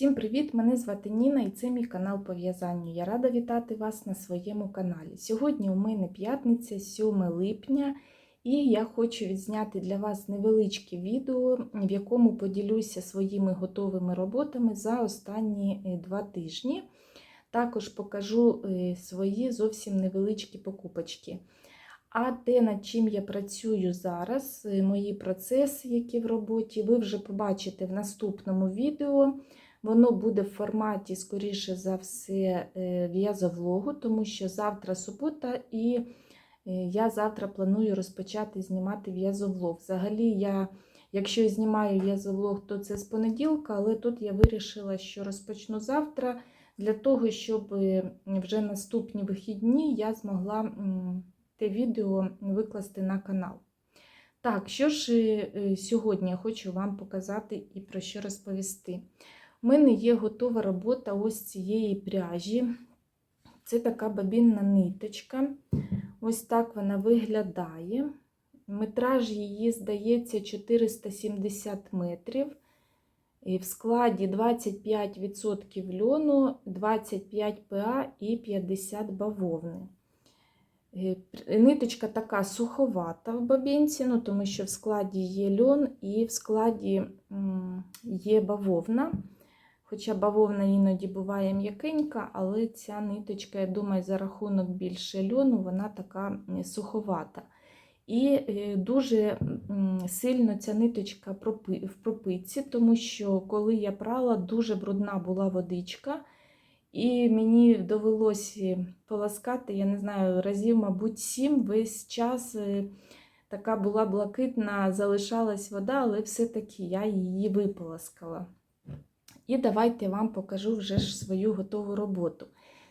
Всім привіт! Мене звати Ніна і це мій канал по в'язанню. Я рада вітати вас на своєму каналі. Сьогодні у мене п'ятниця, 7 липня, і я хочу відзняти для вас невеличке відео, в якому поділюся своїми готовими роботами за останні е, два тижні. Також покажу е, свої зовсім невеличкі покупочки. А те, над чим я працюю зараз, е, мої процеси, які в роботі, ви вже побачите в наступному відео. Воно буде в форматі, скоріше за все, е, в'язовлогу, тому що завтра субота, і е, я завтра планую розпочати знімати в'язовлог. Взагалі, я, якщо знімаю в'язовлог, то це з понеділка, але тут я вирішила, що розпочну завтра для того, щоб е, вже наступні вихідні я змогла те відео викласти на канал. Так, що ж е, сьогодні я хочу вам показати і про що розповісти. У мене є готова робота ось цієї пряжі. Це така бабінна ниточка. Ось так вона виглядає. Метраж її, здається, 470 метрів. І в складі 25% льону, 25 ПА і 50 бавовни. Е, Ниточка така суховата в бабінці, ну, тому що в складі є льон і в складі є бавовна. Хоча бавовна іноді буває м'якенька, але ця ниточка, я думаю, за рахунок більше льону, вона така суховата. І дуже сильно ця ниточка в пропитці, тому що коли я прала, дуже брудна була водичка. І мені довелося полоскати, я не знаю, разів, мабуть, сім весь час така була блакитна, залишалась вода, але все-таки я її виполоскала. І давайте вам покажу вже ж свою готову роботу.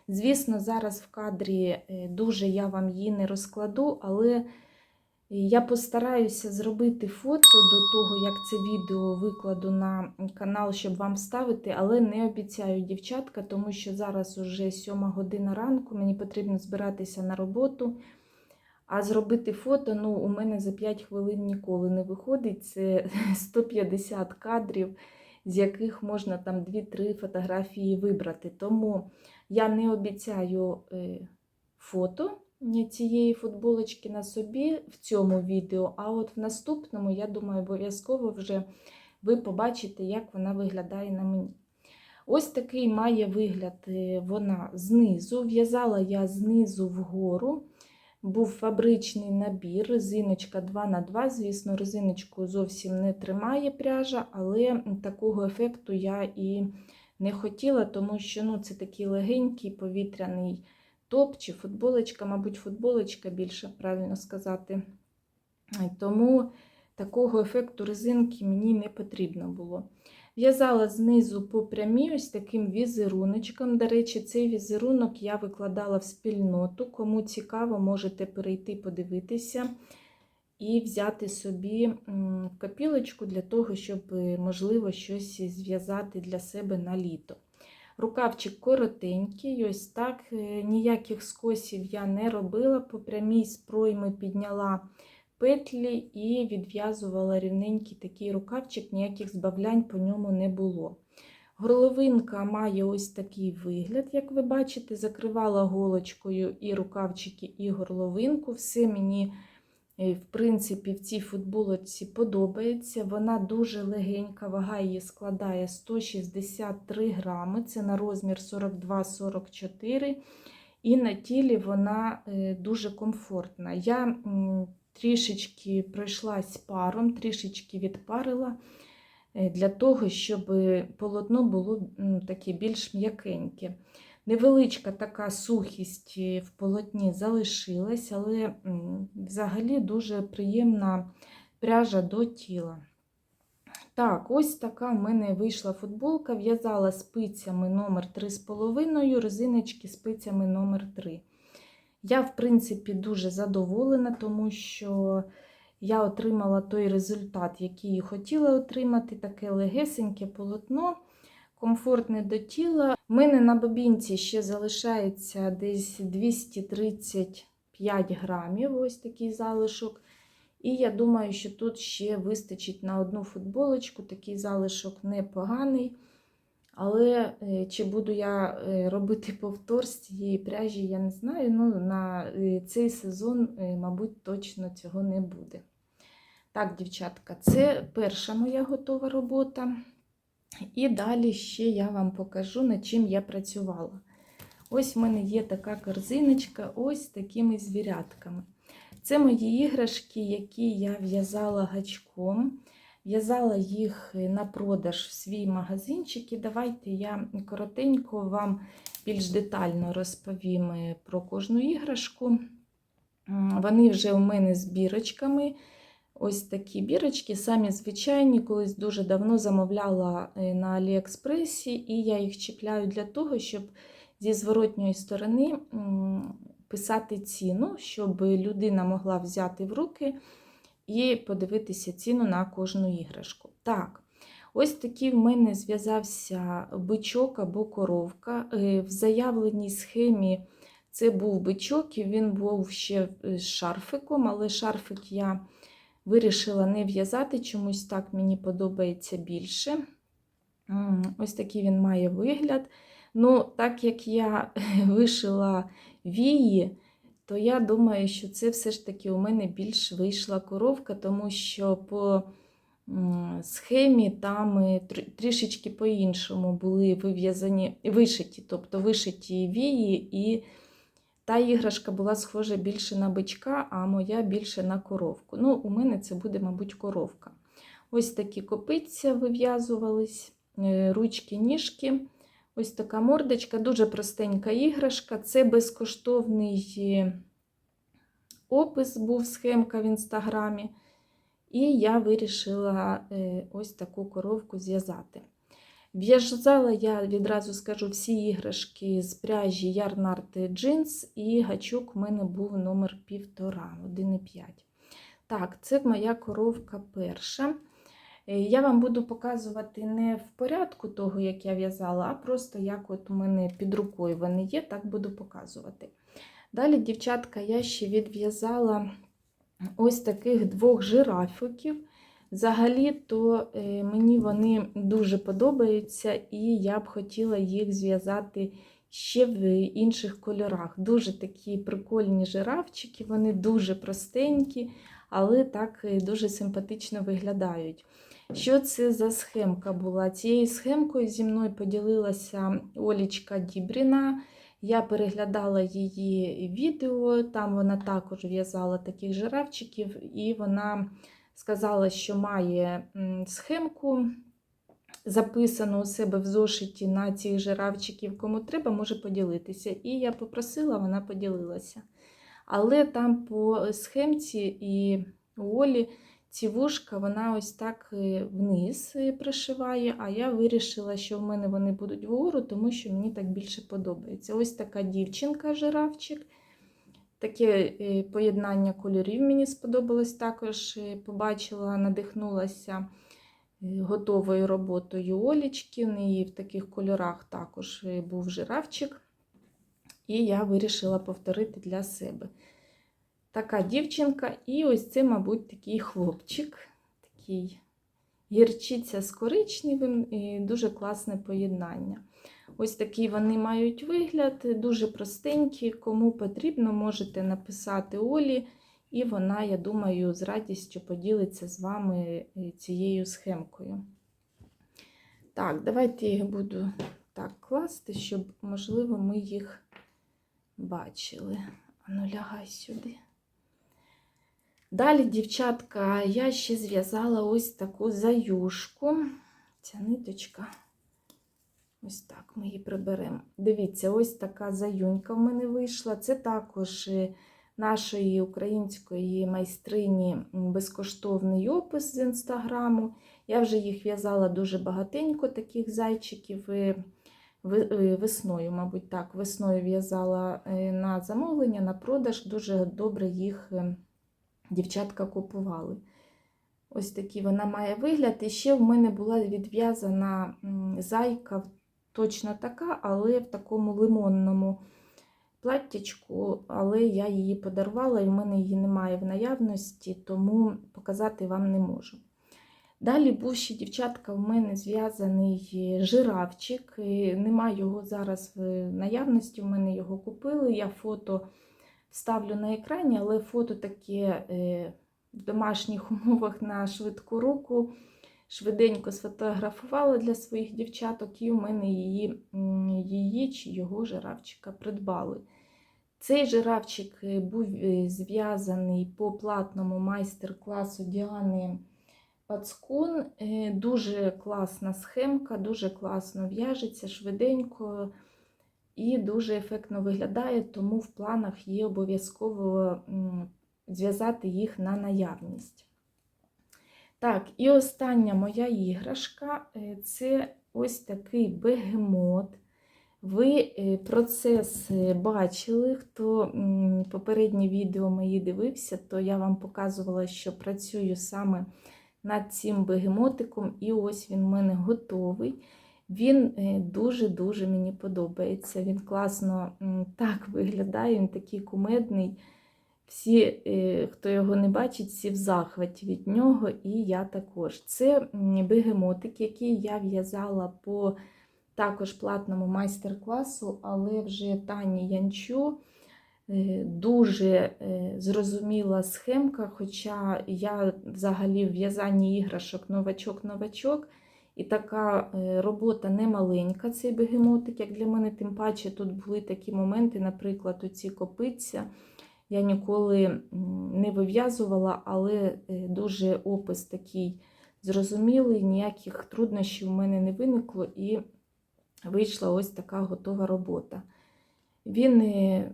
Звісно, зараз в кадрі дуже я вам її не розкладу, але я постараюся зробити фото до того, як це відео викладу на канал, щоб вам вставити, але не обіцяю, дівчатка, тому що зараз уже 7 година ранку, мені потрібно збиратися на роботу. А зробити фото ну, у мене за 5 хвилин ніколи не виходить. Це 150 кадрів з яких можна там 2-3 фотографії вибрати. Тому я не обіцяю е, фото цієї футболочки на собі в цьому відео, а от в наступному, я думаю, обов'язково вже ви побачите, як вона виглядає на мені. Ось такий має вигляд е, вона знизу. В'язала я знизу вгору був фабричний набір, резиночка 2х2. Звісно, резиночку зовсім не тримає пряжа, але такого ефекту я і не хотіла, тому що ну, це такий легенький повітряний топ чи футболочка, мабуть, футболочка більше правильно сказати. Тому такого ефекту резинки мені не потрібно було. В'язала знизу по прямій ось таким візеруночком. До речі, цей візерунок я викладала в спільноту. Кому цікаво, можете перейти подивитися і взяти собі копілочку для того, щоб, можливо, щось зв'язати для себе на літо. Рукавчик коротенький, ось так, е, ніяких скосів я не робила, по прямій з пройми підняла петлі і відв'язувала рівненький такий рукавчик, ніяких збавлянь по ньому не було. Горловинка має ось такий вигляд, як ви бачите, закривала голочкою і рукавчики, і горловинку. Все мені, е, в принципі, в цій футболочці подобається. Вона дуже легенька, вага її складає 163 грами, це на розмір 42-44. І на тілі вона е, дуже комфортна. Я трішечки пройшлась паром, трішечки відпарила е, для того, щоб полотно було таке більш м'якеньке. Невеличка така сухість е, в полотні залишилась, але взагалі дуже приємна пряжа до тіла. Так, ось така в мене вийшла футболка, в'язала спицями номер 3,5, резиночки спицями номер 3 я, в принципі, дуже задоволена, тому що я отримала той результат, який хотіла отримати, таке легесеньке полотно, комфортне до тіла. У мене на бобінці ще залишається десь 235 грамів, ось такий залишок. І я думаю, що тут ще вистачить на одну футболочку, такий залишок непоганий. Але е, чи буду я е, робити повтор з цієї пряжі, я не знаю. Ну, на е, цей сезон, мабуть, точно цього не буде. Так, дівчатка, це перша моя готова робота. І далі ще я вам покажу, над чим я працювала. Ось в мене є така корзиночка, ось такими звірятками. Це мої іграшки, які я в'язала гачком. В'язала їх на продаж в свій магазинчик. І давайте я коротенько вам більш детально розповім е, про кожну іграшку. Вони вже у мене з бірочками. Ось такі бірочки, самі звичайні, колись дуже давно замовляла е, на Аліекспресі, і я їх чіпляю для того, щоб зі зворотньої сторони писати ціну, щоб людина могла взяти в руки і подивитися ціну на кожну іграшку. Так, ось такий в мене зв'язався бичок або коровка. Е, В заявленій схемі це був бичок, і він був ще з шарфиком, але шарфик я вирішила не в'язати, чомусь так мені подобається більше. Ось такий він має вигляд. Ну, так як я вишила вії, то я думаю, що це все ж таки у мене більш вийшла коровка, тому що по схемі там е, трішечки по-іншому були вив'язані, вишиті, тобто вишиті вії, і та іграшка була схожа більше на бичка, а моя більше на коровку. Ну, у мене це буде, мабуть, коровка. Ось такі копиця вив'язувались, е, ручки, ніжки. Ось така мордочка, дуже простенька іграшка. Це безкоштовний е, опис був схемка в інстаграмі. І я вирішила е, ось таку коровку зв'язати. В'язала я відразу скажу всі іграшки з пряжі Ярнарти Джинс, і гачок в мене був номер 1,5, 1,5. Так, це моя коровка перша. Е, Я вам буду показувати не в порядку того, як я в'язала, а просто як от у мене під рукою вони є, так буду показувати. Далі, дівчатка, я ще відв'язала ось таких двох жирафиків. Взагалі-то е, мені вони дуже подобаються, і я б хотіла їх зв'язати ще в інших кольорах. Дуже такі прикольні жирафчики, вони дуже простенькі, але так е, дуже симпатично виглядають. Що це за схемка була? Цією схемкою зі мною поділилася Олічка Дібріна. Я переглядала її відео, там вона також в'язала таких жирафчиків, і вона сказала, що має схемку записану у себе в зошиті на цих жирафчиків. Кому треба, може поділитися. І я попросила, вона поділилася. Але там по схемці і Олі ці вушка вона ось так е, вниз е, пришиває, а я вирішила, що в мене вони будуть вгору, тому що мені так більше подобається. Ось така дівчинка, жирафчик. Таке е, поєднання кольорів мені сподобалось також. Побачила, надихнулася готовою роботою Олічки. В неї в таких кольорах також був жирафчик. І я вирішила повторити для себе. Така дівчинка, і ось це, мабуть, такий хлопчик, такий гірчиця з коричневим, і дуже класне поєднання. Ось такий вони мають вигляд, дуже простенькі. Кому потрібно, можете написати Олі, і вона, я думаю, з радістю поділиться з вами е, цією схемкою. Так, давайте їх буду так класти, щоб, можливо, ми їх бачили. Ану, лягай сюди. Далі, дівчатка, я ще зв'язала ось таку заюшку. Ця ниточка. Ось так ми її приберемо. Дивіться, ось така заюнька в мене вийшла. Це також е, нашої української майстрині безкоштовний опис з інстаграму. Я вже їх в'язала дуже багатенько, таких зайчиків. е, е, Весною, мабуть, так, весною в'язала на замовлення, на продаж. Дуже добре їх дівчатка купували. Ось такий вона має вигляд. І ще в мене була відв'язана зайка точно така, але в такому лимонному платтячку, але я її подарувала, і в мене її немає в наявності, тому показати вам не можу. Далі був ще дівчатка у мене зв'язаний жирафчик. Нема його зараз в наявності, у мене його купили. Я фото ставлю на екрані, але фото таке в домашніх умовах на швидку руку. Швиденько сфотографувала для своїх дівчаток, і у мене її, її чи його жирафчика придбали. Цей жирафчик е, був е, зв'язаний по платному майстер-класу Діани Пацкун. Е, Дуже класна схемка, дуже класно в'яжеться, швиденько і дуже ефектно виглядає, тому в планах є обов'язково зв'язати їх на наявність. Так, і остання моя іграшка е, це ось такий бегемот. Ви е, процес е, бачили, хто м, попередні відео мої дивився, то я вам показувала, що працюю саме над цим бегемотиком, і ось він в мене готовий. Він е, дуже-дуже мені подобається. Він класно так виглядає, він такий кумедний. Всі, е, хто його не бачить, всі в захваті від нього, і я також. Це бегемотик, який я в'язала по також платному майстер-класу, але вже Тані Янчу. Е, Дуже зрозуміла схемка, хоча я взагалі в в'язанні іграшок новачок-новачок. І така е, робота не маленька, цей бегемотик, як для мене, тим паче тут були такі моменти, наприклад, оці копиця. Я ніколи не вив'язувала, але е, дуже опис такий зрозумілий, ніяких труднощів у мене не виникло, і вийшла ось така готова робота. Він е,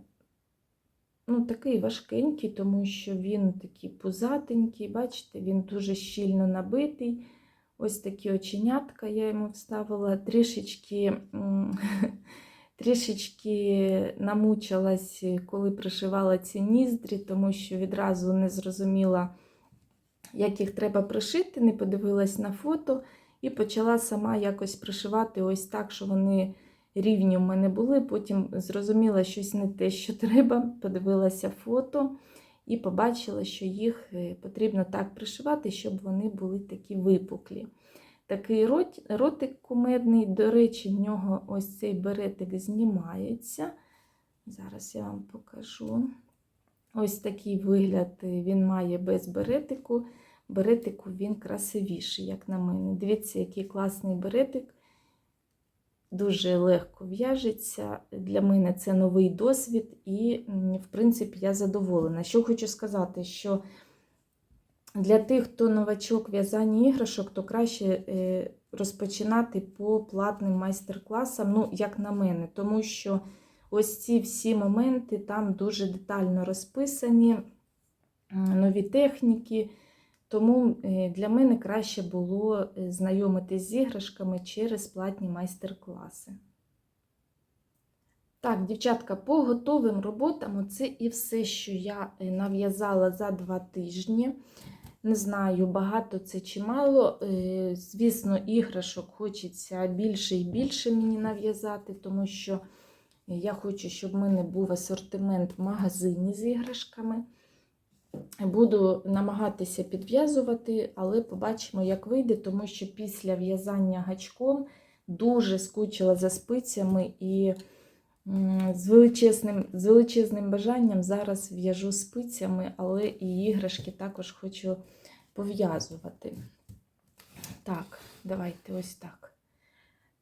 ну, такий важкенький, тому що він такий пузатенький, бачите, він дуже щільно набитий. Ось такі оченятка я йому вставила, трішечки, трішечки намучилась, коли пришивала ці ніздрі, тому що відразу не зрозуміла, як їх треба пришити, не подивилась на фото і почала сама якось пришивати ось так, що вони рівні в мене були. Потім зрозуміла щось не те, що треба, подивилася фото і побачила, що їх е, потрібно так пришивати, щоб вони були такі випуклі. Такий рот, ротик кумедний, до речі, в нього ось цей беретик знімається. Зараз я вам покажу. Ось такий вигляд він має без беретику. Беретику він красивіший, як на мене. Дивіться, який класний беретик. Дуже легко в'яжеться. Для мене це новий досвід, і, в принципі, я задоволена. Що хочу сказати, що для тих, хто новачок в'язання іграшок, то краще е, розпочинати по платним майстер-класам, ну, як на мене, тому що ось ці всі моменти там дуже детально розписані, нові техніки. Тому е, для мене краще було е, знайомитись з іграшками через платні майстер-класи. Так, дівчатка, по готовим роботам це і все, що я е, нав'язала за два тижні. Не знаю, багато це чи мало. Звісно, іграшок хочеться більше і більше мені нав'язати, тому що я хочу, щоб в мене був асортимент в магазині з іграшками. Буду намагатися підв'язувати, але побачимо, як вийде, тому що після в'язання гачком дуже скучила за спицями і з величезним, з величезним бажанням зараз в'яжу спицями, але і іграшки також хочу пов'язувати. Так, давайте ось так.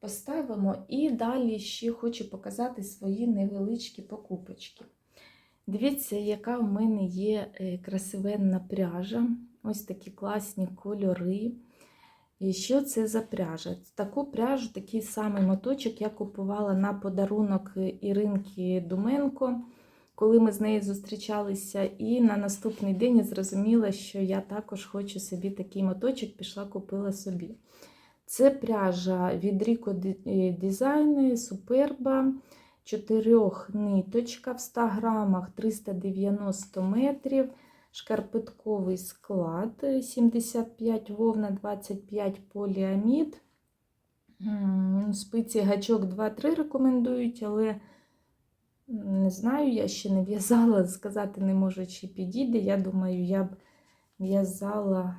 Поставимо і далі ще хочу показати свої невеличкі покупочки. Дивіться, яка в мене є е, красивенна пряжа. Ось такі класні кольори. І що це за пряжа? Таку пряжу, такий самий моточок я купувала на подарунок Іринки Думенко, коли ми з нею зустрічалися. І на наступний день я зрозуміла, що я також хочу собі такий моточок, пішла, купила собі. Це пряжа від Rico Design Superba. Чотирьох ниточка в 100 грамах 390 метрів, шкарпетковий склад 75 вовна, 25 поліамід. Спиці гачок 2-3 рекомендують, але не знаю, я ще не в'язала, сказати не можу, чи підійде. Я думаю, я б в'язала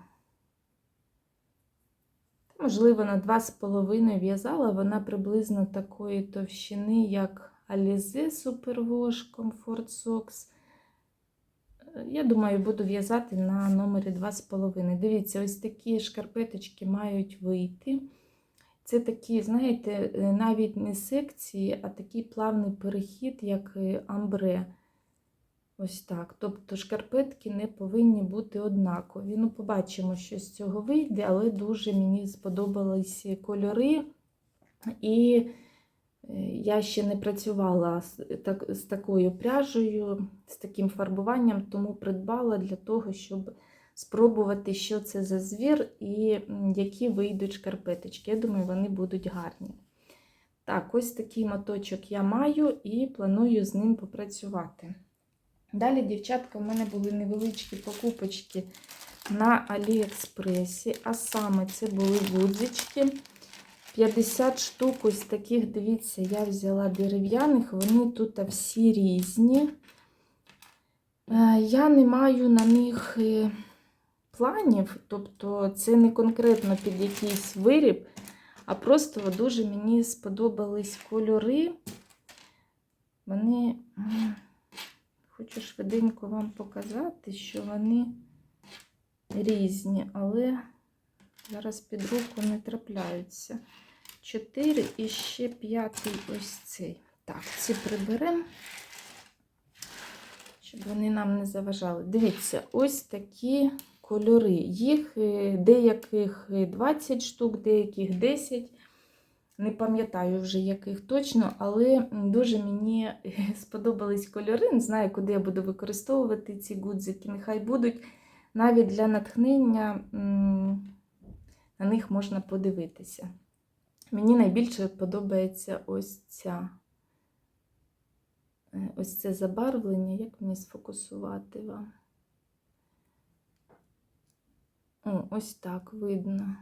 Можливо, на 2,5 в'язала, вона приблизно такої товщини, як Alize Superwash Comfort Socks. Я думаю, буду в'язати на номері 2,5. Дивіться, ось такі шкарпеточки мають вийти. Це такі, знаєте, е, навіть не секції, а такий плавний перехід, як е, амбре. Ось так. Тобто шкарпетки не повинні бути однакові. Ну, побачимо, що з цього вийде, але дуже мені сподобались кольори. І я ще не працювала з, так, з такою пряжею, з таким фарбуванням, тому придбала для того, щоб спробувати, що це за звір і які вийдуть шкарпеточки. Я думаю, вони будуть гарні. Так, ось такий моточок я маю і планую з ним попрацювати. Далі, дівчатка, в мене були невеличкі покупочки на Аліекспресі, а саме це були гудзички. 50 штук ось таких, дивіться, я взяла дерев'яних, вони тут всі різні. Е, Я не маю на них е, планів, тобто це не конкретно під якийсь виріб, а просто дуже мені сподобались кольори. Вони. Хочу швиденько вам показати, що вони різні, але зараз під руку не трапляються. Чотири і ще п'ятий ось цей. Так, ці приберемо, щоб вони нам не заважали. Дивіться, ось такі кольори. Їх е, деяких 20 штук, деяких 10. Не пам'ятаю вже яких точно, але дуже мені сподобались кольори. Не знаю, куди я буду використовувати ці гудзики. Нехай будуть навіть для натхнення на них можна подивитися. Мені найбільше подобається ось ця. е, Ось це забарвлення. Як мені сфокусувати вам? О, ось так видно.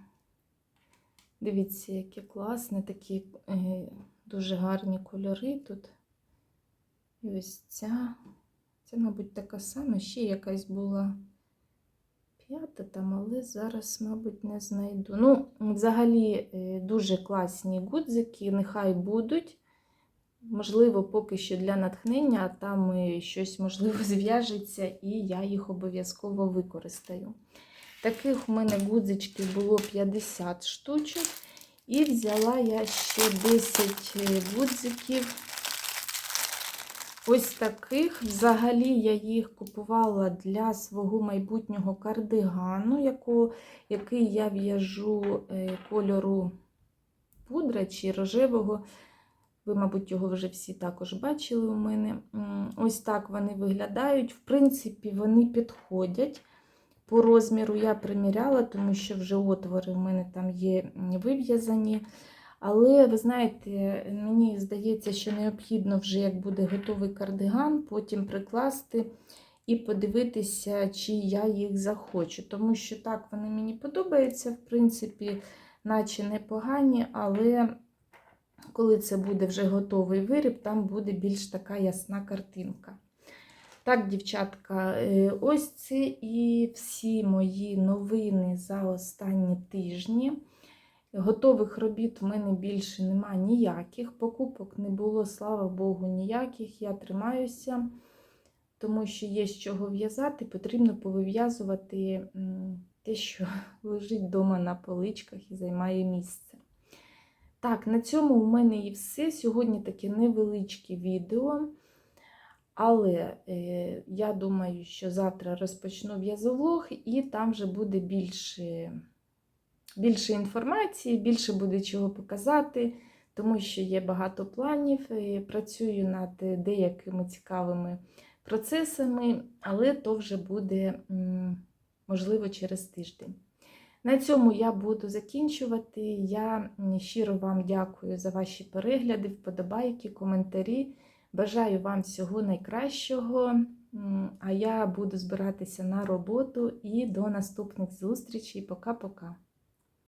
Дивіться, які класні, такі е, дуже гарні кольори тут. І ось ця. Це, мабуть, така сама. Ще якась була п'ята там, але зараз, мабуть, не знайду. Ну, взагалі, е, дуже класні гудзики, нехай будуть. Можливо, поки що для натхнення, а там е, щось, можливо, зв'яжеться, і я їх обов'язково використаю. Таких у мене гудзичків було 50 штучок. І взяла я ще 10 гудзиків. Ось таких. Взагалі я їх купувала для свого майбутнього кардигану, яку, який я в'яжу е, кольору пудра чи рожевого. Ви, мабуть, його вже всі також бачили у мене. Ось так вони виглядають. В принципі, вони підходять. По розміру я приміряла, тому що вже отвори в мене там є вив'язані. Але ви знаєте, мені здається, що необхідно вже, як буде готовий кардиган, потім прикласти і подивитися, чи я їх захочу. Тому що так вони мені подобаються, в принципі, наче непогані, але коли це буде вже готовий виріб, там буде більш така ясна картинка. Так, дівчатка, е, ось це і всі мої новини за останні тижні. Готових робіт в мене більше нема ніяких. Покупок не було, слава Богу, ніяких. Я тримаюся, тому що є з чого в'язати, потрібно повив'язувати те, що лежить вдома на поличках і займає місце. Так, на цьому у мене і все. Сьогодні таке невеличке відео. Але е, я думаю, що завтра розпочну в'язовлог, і там вже буде більше, більше інформації, більше буде чого показати, тому що є багато планів. е, Працюю над деякими цікавими процесами, але то вже буде, можливо, через тиждень. На цьому я буду закінчувати. Я щиро вам дякую за ваші перегляди, вподобайки, коментарі. Бажаю вам всього найкращого. А я буду збиратися на роботу і до наступних зустрічей. Пока-пока.